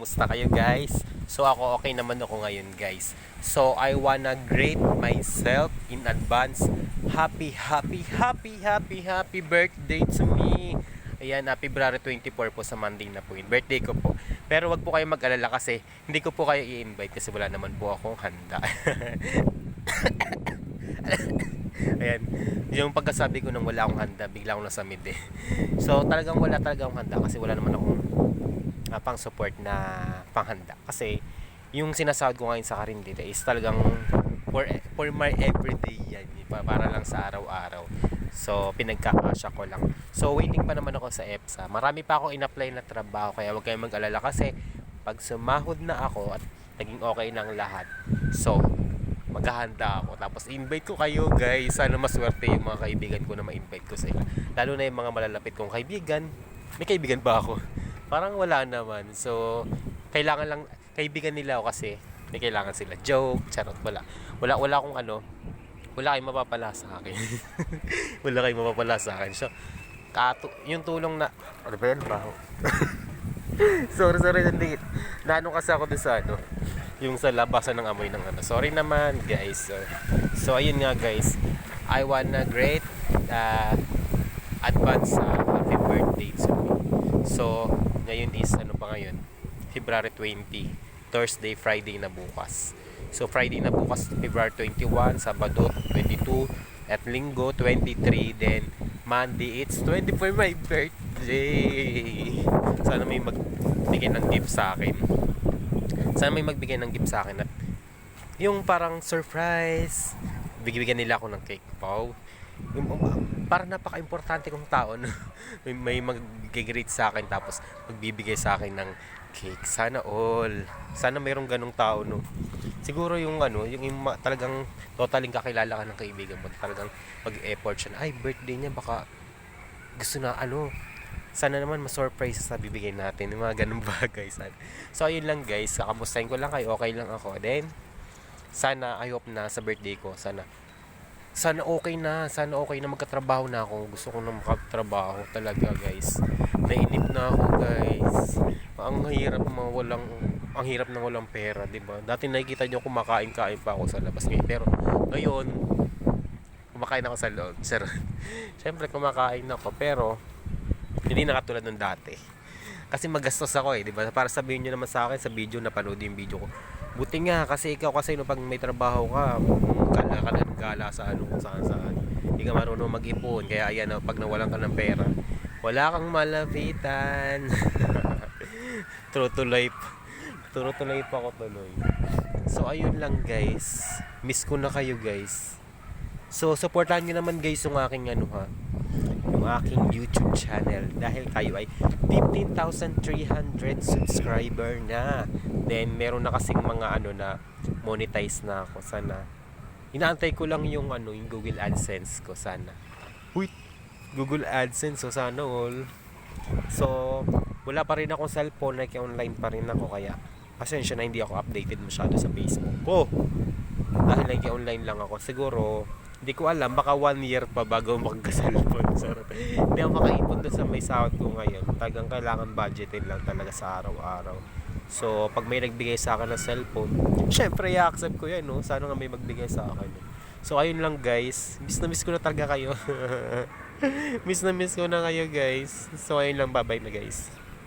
Kumusta kayo guys? So ako okay naman ako ngayon guys. So I wanna greet myself in advance. Happy, happy, happy, happy, happy birthday to me. Ayan, na February 24 po sa Monday na po yun. Birthday ko po. Pero wag po kayo mag-alala kasi hindi ko po kayo i-invite kasi wala naman po akong handa. Ayan, yung pagkasabi ko nang wala akong handa, bigla akong nasamid eh. So talagang wala talaga akong handa kasi wala naman akong uh, pang support na panghanda. Kasi yung sinasahod ko ngayon sa Karindita is talagang for, for my everyday yan. pa- Para lang sa araw-araw. So, pinagkakasya ko lang. So, waiting pa naman ako sa EPSA. Marami pa ako in-apply na trabaho. Kaya huwag kayong mag-alala kasi pag sumahod na ako at naging okay ng lahat. So, maghahanda ako. Tapos invite ko kayo guys. Sana maswerte yung mga kaibigan ko na ma-invite ko sila. Lalo na yung mga malalapit kong kaibigan. May kaibigan ba ako? Parang wala naman. So, kailangan lang, kaibigan nila ako kasi may kailangan sila. Joke, charot, wala. Wala, wala akong ano, wala kayong mapapala sa akin. wala kayong mapapala sa akin. So, kato, yung tulong na, ano ba yan? Baho. sorry, sorry, hindi. Naano kasi ako dun sa ano, yung sa labasan ng amoy ng ano. Sorry naman, guys. So, so ayun nga, guys. I wanna great uh, advance uh, happy birthday to me. So, ngayon is ano pa ngayon? February 20, Thursday, Friday na bukas. So, Friday na bukas, February 21, Sabado 22, at Linggo 23, then Monday, it's 24 my birthday. Sana may magbigay ng gift sa akin. Sana may magbigay ng gift sa akin at yung parang surprise, bigyan nila ako ng cake. Wow. Yung, parang napaka-importante kong tao no? may, may mag-greet sa akin tapos magbibigay sa akin ng cake. Sana all. Sana mayroong ganong tao no. Siguro yung ano, yung, yung talagang totaling kakilala ka ng kaibigan mo, talagang mag-effort siya. Ay, birthday niya baka gusto na ano, sana naman ma-surprise sa bibigay natin yung mga ganung bagay sana. So ayun lang guys, kakamustahin ko lang kayo, okay lang ako. Then sana I hope na sa birthday ko, sana sana okay na, sana okay na magkatrabaho na ako. Gusto ko na makatrabaho talaga, guys. Nainip na ako, guys. Ang hirap mga walang ang hirap ng walang pera, 'di ba? Dati nakikita niyo kumakain-kain pa ako sa labas ngayon, pero ngayon kumakain ako sa loob. Sir. Siyempre kumakain ako, pero hindi na katulad ng dati. Kasi magastos ako eh, 'di ba? Para sabihin niyo naman sa akin sa video na panood yung video ko. Buti nga kasi ikaw kasi no pag may trabaho ka, gala ka ng gala sa ano kung saan saan. Hindi ka marunong mag-ipon. Kaya ayan, no, pag nawalan ka ng pera, wala kang malapitan. Life. True to life ako tuloy. So ayun lang guys. Miss ko na kayo guys. So supportahan nyo naman guys yung aking ano ha yung aking YouTube channel dahil kayo ay 15,300 subscriber na. Then meron na kasing mga ano na monetize na ako sana. Inaantay ko lang yung ano yung Google AdSense ko sana. Uy, Google AdSense so sana all. So wala pa rin akong cellphone like online pa rin ako kaya pasensya na hindi ako updated masyado sa Facebook ko. Dahil like online lang ako siguro hindi ko alam, baka one year pa bago magka-cellphone. Sarap. Hindi ako makaipon doon sa may sahod ko ngayon. Tagang kailangan budgetin lang talaga sa araw-araw. So, pag may nagbigay sa akin ng cellphone, syempre, i-accept ko yan, no? Sana nga may magbigay sa akin. So, ayun lang, guys. Miss na miss ko na talaga kayo. miss na miss ko na kayo, guys. So, ayun lang. Bye-bye na, guys.